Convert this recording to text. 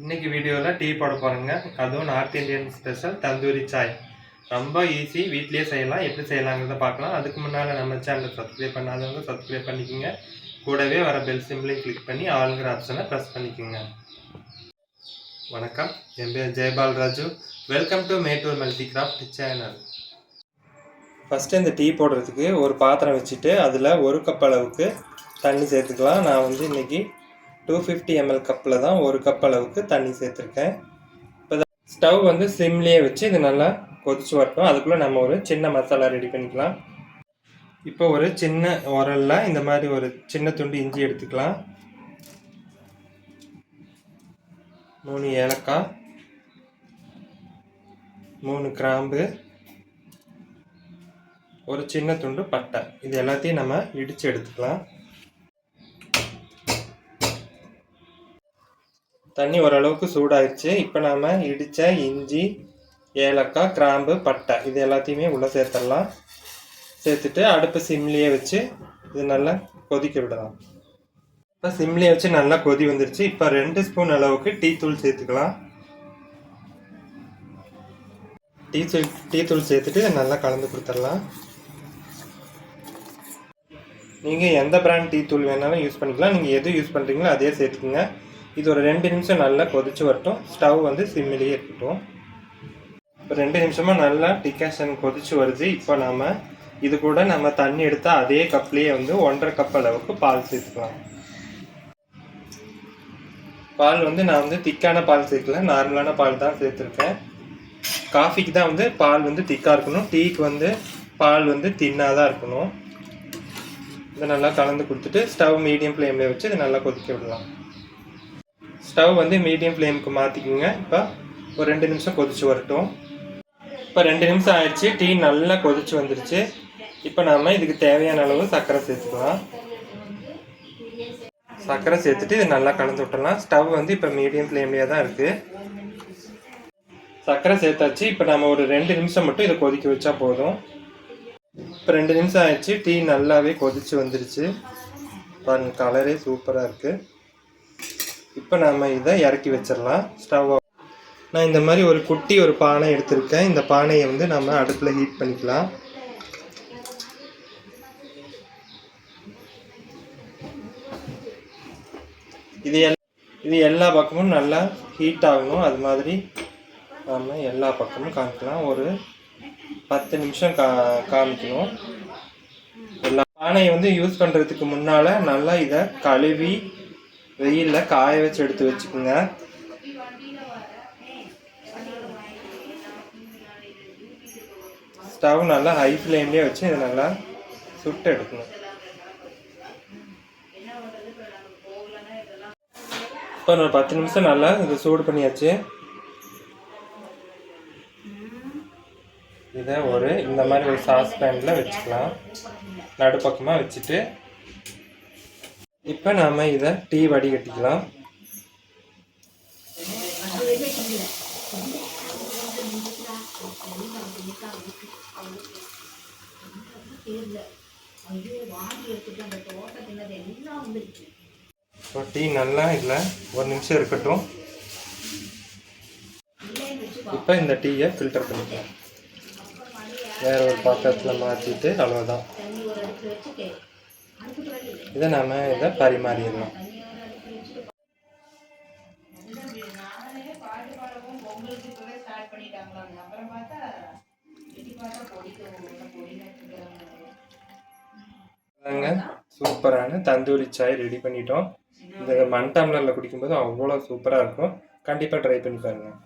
இன்னைக்கு வீடியோவில் டீ போட போகிறேங்க அதுவும் north Indian special tandoori chai. ரொம்ப ஈஸி வீட்லேயே செய்யலாம். எப்படி செய்யலாங்கிறத பார்க்கலாம். அதுக்கு முன்னால் நம்ம சேனலை சப்ஸ்கிரைப் பண்ணாதவங்க சப்ஸ்கிரைப் பண்ணிக்கோங்க. கூடவே வர பெல் சிம்பிளையும் கிளிக் பண்ணி ஆளுங்கிற ஆப்ஷனை ப்ரெஸ் பண்ணிக்கோங்க. வணக்கம். என் பேர் Jayapal Raju. Welcome to Mettur multi craft channel first இந்த டீ போடுறதுக்கு ஒரு பாத்திரம் வச்சுட்டு அதில் ஒரு கப் அளவுக்கு தண்ணி சேர்த்துக்கலாம். நான் வந்து இன்றைக்கி டூ ஃபிஃப்டி எம்எல் கப்பில் தான் ஒரு கப் அளவுக்கு தண்ணி சேர்த்துருக்கேன். இப்போ ஸ்டவ் வந்து சிம்லேயே வச்சு இது நல்லா கொதிச்சு வரட்டும். அதுக்குள்ளே நம்ம ஒரு சின்ன மசாலா ரெடி பண்ணிக்கலாம். இப்போ ஒரு சின்ன உரலில் இந்த மாதிரி ஒரு சின்ன துண்டு இஞ்சி எடுத்துக்கலாம். மூணு ஏலக்காய் மூணு கிராம்பு ஒரு சின்ன துண்டு பட்டை. இது எல்லாத்தையும் நம்ம இடித்து எடுத்துக்கலாம். தண்ணி ஓரளவுக்கு சூடாயிடுச்சு. இப்போ நாம் இடித்த இஞ்சி ஏலக்காய் கிராம்பு பட்டை இது எல்லாத்தையுமே உள்ளே சேர்த்துடலாம். சேர்த்துட்டு அடுப்பு சிம்லேயே வச்சு இது நல்லா கொதிக்க விடலாம். இப்போ சிம்லேயே வச்சு நல்லா கொதி வந்துருச்சு. இப்போ ரெண்டு ஸ்பூன் அளவுக்கு டீ தூள் சேர்த்துக்கலாம். டீ தூள் டீ தூள் சேர்த்துட்டு நல்லா கலந்து கொடுத்துடலாம். நீங்கள் எந்த பிராண்ட் டீ தூள் வேணாலும் யூஸ் பண்ணிக்கலாம். நீங்கள் எது யூஸ் பண்ணுறீங்களோ அதே சேர்த்துக்குங்க. இது ஒரு ரெண்டு நிமிஷம் நல்லா கொதிச்சு வரட்டும். ஸ்டவ் வந்து சிம்மிலேயே இருக்கட்டும். இப்போ ரெண்டு நிமிஷமாக நல்லா டிகாஷன் கொதிச்சு வருது. இப்போ நாம் இது கூட நம்ம தண்ணி எடுத்தால் அதே கப்லேயே வந்து ஒன்றரை கப் அளவுக்கு பால் சேர்த்துக்கலாம். பால் வந்து நான் வந்து திக்கான பால் சேர்க்கல. நார்மலான பால் தான் சேர்த்துருக்கேன். காஃபிக்கு தான் வந்து பால் வந்து திக்காக இருக்கணும். டீக்கு வந்து பால் வந்து தின்னாக தான் இருக்கணும். இதை நல்லா கலந்து கொடுத்துட்டு ஸ்டவ் மீடியம் ஃப்ளேமில் வச்சு இதை நல்லா கொதிக்க விடலாம். ஸ்டவ் வந்து மீடியம் ஃப்ளேமுக்கு மாற்றிக்குங்க இப்போ ஒரு ரெண்டு நிமிஷம் கொதிச்சு வரட்டும். இப்போ ரெண்டு நிமிஷம் ஆயிடுச்சு. டீ நல்லா கொதிச்சு வந்துருச்சு. இப்போ நாம் இதுக்கு தேவையான அளவு சர்க்கரை சேர்த்துக்கலாம். சர்க்கரை சேர்த்துட்டு இது நல்லா கலந்து விட்டலாம் ஸ்டவ் வந்து இப்போ மீடியம் ஃப்ளேம்லேயே தான் இருக்குது சர்க்கரை சேர்த்தாச்சு. இப்போ நம்ம ஒரு ரெண்டு நிமிஷம் மட்டும் இதை கொதிக்க வச்சா போதும். இப்போ ரெண்டு நிமிஷம் ஆயிடுச்சு. டீ நல்லாவே கொதிச்சு வந்துருச்சு. பாருங்க கலரே சூப்பராக இருக்குது இப்போ நாம் இதை இறக்கி வச்சிடலாம். ஸ்டவ் நான் இந்த மாதிரி ஒரு குட்டி ஒரு பானை எடுத்திருக்கேன். இந்த பானையை வந்து நம்ம அடுப்பில் ஹீட் பண்ணிக்கலாம். இது எல் இது எல்லா பக்கமும் நல்லா ஹீட் ஆகணும். அது மாதிரி நம்ம எல்லா பக்கமும் காமிக்கலாம். ஒரு பத்து நிமிஷம் கா காமிக்கணும். எல்லா பானையை வந்து யூஸ் பண்ணுறதுக்கு முன்னால் நல்லா இதை கழுவி வெயிலில் காய வச்சு எடுத்து வச்சுக்கோங்க. ஸ்டவ் நல்லா ஹை ஃப்ளேம்லேயே வச்சு இதை நல்லா சுட்டு எடுக்கணும். இப்போ ஒரு பத்து நிமிஷம் நல்லா இதை சூடு பண்ணியாச்சு. இதை ஒரு இந்த மாதிரி ஒரு சாஸ் பேனில் வச்சுக்கலாம். நடுப்பக்கமாக வச்சுட்டு இப்போ நாம் இதை டீ வடிகட்டிக்கலாம். இப்போ டீ நல்லா இல்லை ஒரு நிமிஷம் இருக்கட்டும். இப்போ இந்த டீயை ஃபில்டர் பண்ணிக்கலாம். வேற ஒரு பாத்திரத்தில் மாற்றிட்டு அவ்வளோதான் இதை நாம் இதை பரிமாறிடலாம். அதாங்க சூப்பரான தந்தூரி சாய் ரெடி பண்ணிட்டோம். இந்த மண் டம்ளரில் குடிக்கும்போது அவ்வளோ சூப்பராக இருக்கும். கண்டிப்பாக ட்ரை பண்ணி பாருங்கள்